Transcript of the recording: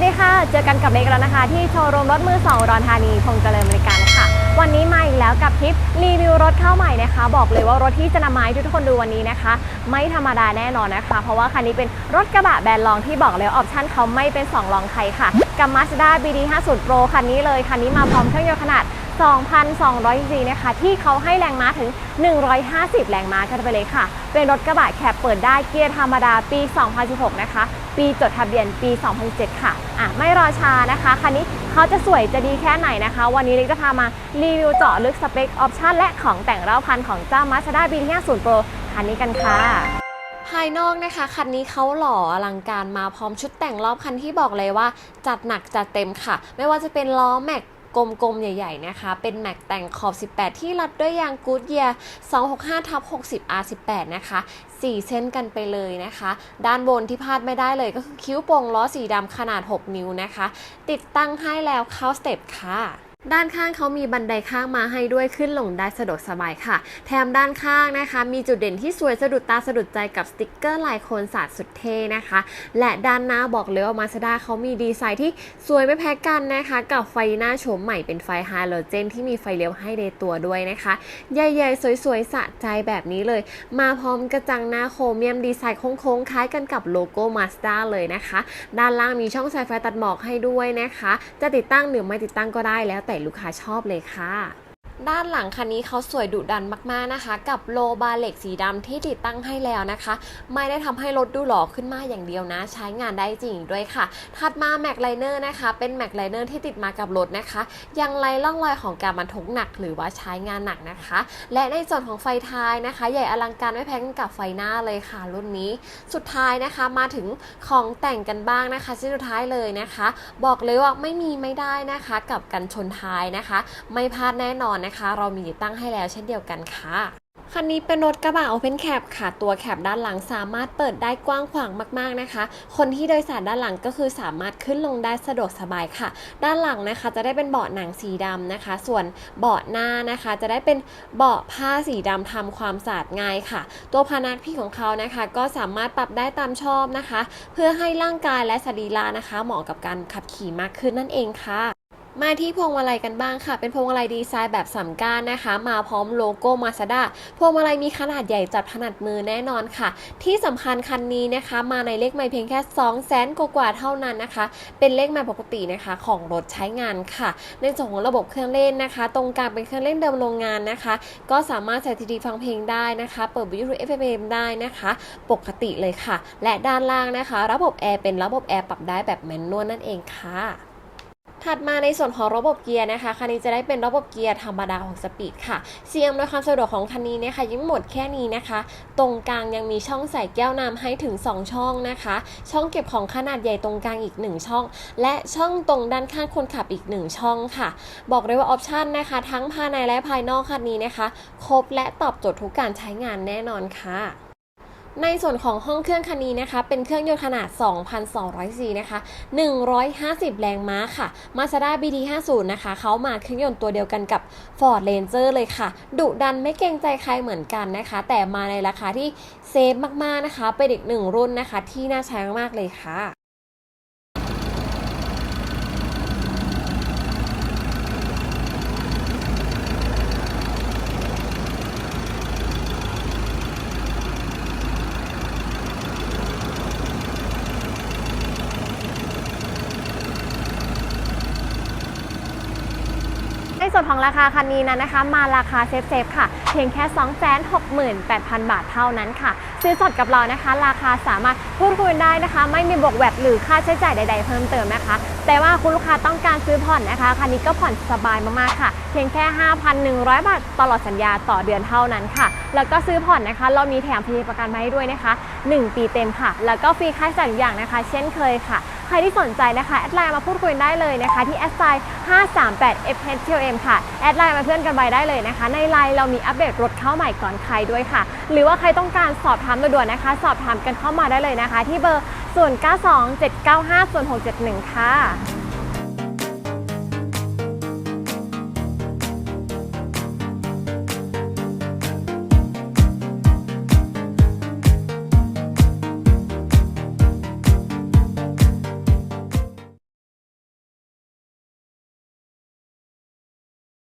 วัสดีค่ะ เจอกันกับเล็กแล้วนะคะ ที่โชว์รูมรถมือสองอุดอนธานีพงษ์เจริญบริการค่ะ วันนี้มาอีกแล้วกับคลิปรีวิวรถเข้าใหม่นะคะ บอกเลยว่ารถที่จะนำมาให้ทุกคนดูวันนี้นะคะ ไม่ธรรมดาแน่นอนนะคะ เพราะว่าคันนี้เป็นรถกระบะแบรนด์รองที่บอกเลยออปชั่นเขาไม่เป็นสองรองใครค่ะ กับ Mazda BD 50 Pro คันนี้เลยคันนี้มาพร้อมเครื่องยนต์ขนาด2,200 cc นะคะ ที่เขาให้แรงม้าถึง 150 แรงม้ากันไปเลยค่ะ เป็นรถกระบะแคปเปิดได้เกียร์ธรรมดาปี 2016 นะคะ ปีจดทะเบียนปี 2007 ค่ะ อะ ไม่รอช้านะคะคันนี้เขาจะสวยจะดีแค่ไหนนะคะ วันนี้เล็กจะพามารีวิวเจาะลึกสเปค ออปชั่น และของแต่งรอบคันของเจ้า Mazda BT50 Pro คันนี้กันค่ะภายนอกนะคะ คันนี้เขาหล่ออลังการมาพร้อมชุดแต่งรอบคันที่บอกเลยว่า จัดหนักจัดเต็มค่ะ ไม่ว่าจะเป็นล้อแม็ก กลมๆ ใหญ่ๆ นะคะ เป็นแม็กแต่งขอบ 18 ที่รัดด้วยยางกูดเยีย265ทับ60 R18 นะคะ 4 เส้นกันไปเลยนะคะ ด้านบนที่พลาดไม่ได้เลยก็คือคิ้วโป่งล้อสีดำขนาด 6 นิ้วนะคะ ติดตั้งให้แล้วเข้าสเต็ปค่ะ ด้านข้างเขามีบันไดข้างมาให้ด้วยขึ้นลงได้สะดวกสบายค่ะ แถมด้านข้างนะคะ มีจุดเด่นที่สวยสะดุดตาสะดุดใจกับสติกเกอร์ลายโคนสาดสุดเท่นะคะ และด้านหน้าบอกเลยว่ามาสด้าเขามีดีไซน์ที่สวยไม่แพ้กันนะคะ กับไฟหน้าโฉมใหม่เป็นไฟฮาโลเจนที่มีไฟเลี้ยวให้ในตัวด้วยนะคะ ใหญ่ๆ สวยๆ สะใจแบบนี้เลย มาพร้อมกระจังหน้าโครเมียมดีไซน์โค้งๆคล้ายกันกับโลโก้มาสด้าเลยนะคะ ด้านล่างมีช่องสายไฟตัดหมอกให้ด้วยนะคะ จะติดตั้งหรือไม่ติดตั้งก็ได้แล้วแต่ลูกค้าชอบเลยค่ะ ด้านหลังคันนี้เขาสวยดุดันมากๆนะคะ กับโลบาร์เหล็กสีดำที่ติดตั้งให้แล้วนะคะ ไม่ได้ทำให้รถดูหล่อขึ้นมาอย่างเดียวนะ ใช้งานได้จริงด้วยค่ะ ถัดมาแม็กไลเนอร์นะคะ เป็นแม็กไลเนอร์ที่ติดมากับรถนะคะ ยังไรร่องรอยของการบรรทุกหนัก หรือว่าใช้งานหนักนะคะ และในส่วนของไฟท้ายนะคะ ใหญ่อลังการไม่แพ้กันกับไฟหน้าเลยค่ะ รุ่นนี้ สุดท้ายนะคะมาถึงของแต่งกันบ้างนะคะชิ้นสุดท้ายเลยนะคะ บอกเลยว่าไม่มีไม่ได้นะคะ กับกันชนท้ายนะคะ ไม่พลาดแน่นอนนะคะ เรามีติดตั้งให้แล้วเช่นเดียวกันค่ะ คันนี้เป็นรถกระบะ Open Cap ค่ะ ตัวแคปด้านหลังสามารถเปิดได้กว้างขวางมากๆนะคะ คนที่โดยสารด้านหลังก็คือสามารถขึ้นลงได้สะดวกสบายค่ะ ด้านหลังนะคะ จะได้เป็นเบาะหนังสีดำนะคะ ส่วนเบาะหน้านะคะ จะได้เป็นเบาะผ้าสีดำทำความสะอาดง่ายค่ะ ตัวพนักพิงของเขานะคะ ก็สามารถปรับได้ตามชอบนะคะ เพื่อให้ร่างกายและสรีระนะคะ เหมาะกับการขับขี่มากขึ้นนั่นเองค่ะ มาที่พวงมาลัยกันบ้างค่ะ เป็นพวงมาลัยดีไซน์แบบสามก้านนะคะ มาพร้อมโลโก้มาซาด้าพวงมาลัยมีขนาดใหญ่จับถนัดมือแน่นอนค่ะ ที่สำคัญคันนี้นะคะ มาในเลขไม่เพียงแค่2 0 0แสนกว่าๆเท่านั้นนะคะ เป็นเลขไม่ปกตินะคะของรถใช้งานค่ะ ในส่วนของระบบเครื่องเล่นนะคะ ตรงกลางเป็นเครื่องเล่นเดิมโรงงานนะคะ ก็สามารถใส่ทีดีฟังเพลงได้นะคะ เปิดวิทยุ FM ได้นะคะ ปกติเลยค่ะ และด้านล่างนะคะ ระบบแอร์เป็นระบบแอร์ปรับได้แบบแมนนวลนั่นเองค่ะ ถัดมาในส่วนของระบบเกียร์นะคะ คันนี้จะได้เป็นระบบเกียร์ธรรมดาของสปีดค่ะ เสียงโดยความสะดวกของคันนี้นะคะยังหมดแค่นี้นะคะ ตรงกลางยังมีช่องใส่แก้วน้ำให้ถึง 2 ช่องนะคะ ช่องเก็บของขนาดใหญ่ตรงกลางอีก 1 ช่อง และช่องตรงด้านข้างคนขับอีก 1 ช่องค่ะ บอกเลยว่าออปชันนะคะ ทั้งภายในและภายนอกคันนี้นะคะ ครบและตอบโจทย์ทุกการใช้งานแน่นอนค่ะ ในส่วนของห้องเครื่องคันนี้นะคะ เป็นเครื่องยนต์ขนาด 2,200ซีนะคะ 150 แรงม้าค่ะ Mazda BT50 นะคะ เขามาเครื่องยนต์ตัวเดียวกันกับ Ford Ranger เลยค่ะ ดุดันไม่เกรงใจใครเหมือนกันนะคะ แต่มาในราคาที่เซฟมากๆนะคะ เป็นอีกหนึ่งรุ่นนะคะ ที่น่าใช้มากๆเลยค่ะ ส่วนของราคาคันนี้นั้นนะคะ มาราคาเซฟๆค่ะ เพียงแค่ 268,000 บาทเท่านั้นค่ะ ซื้อสดกับเรานะคะ ราคาสามารถพูดคุยได้นะคะ ไม่มีบวกแวดหรือค่าใช้จ่ายใด ๆ เพิ่มเติมนะคะ แต่ว่าคุณลูกค้าต้องการซื้อผ่อนนะคะคันนี้ก็ผ่อนสบายมากๆค่ะ เพียงแค่ 5,100 บาทตลอดสัญญาต่อเดือนเท่านั้นค่ะ แล้วก็ซื้อผ่อนนะคะ เรามีแถมฟรีประกันมาให้ด้วยนะคะ 1 ปีเต็มค่ะ แล้วก็ฟรีค่าใช้จ่ายอย่างนะคะ เช่นเคยค่ะ ใครที่สนใจนะคะแอดไลน์มาพูดคุยได้เลยนะคะที่แอดไซน์538 f h t m ค่ะแอดไลน์มาเพื่อนกันไว้ได้เลยนะคะ ในไลน์เรามีอัปเดตรถเข้าใหม่ก่อนใครด้วยค่ะ หรือว่าใครต้องการสอบถามด่วนๆนะคะ สอบถามกันเข้ามาได้เลยนะคะ ที่เบอร์ 0927950671 ค่ะ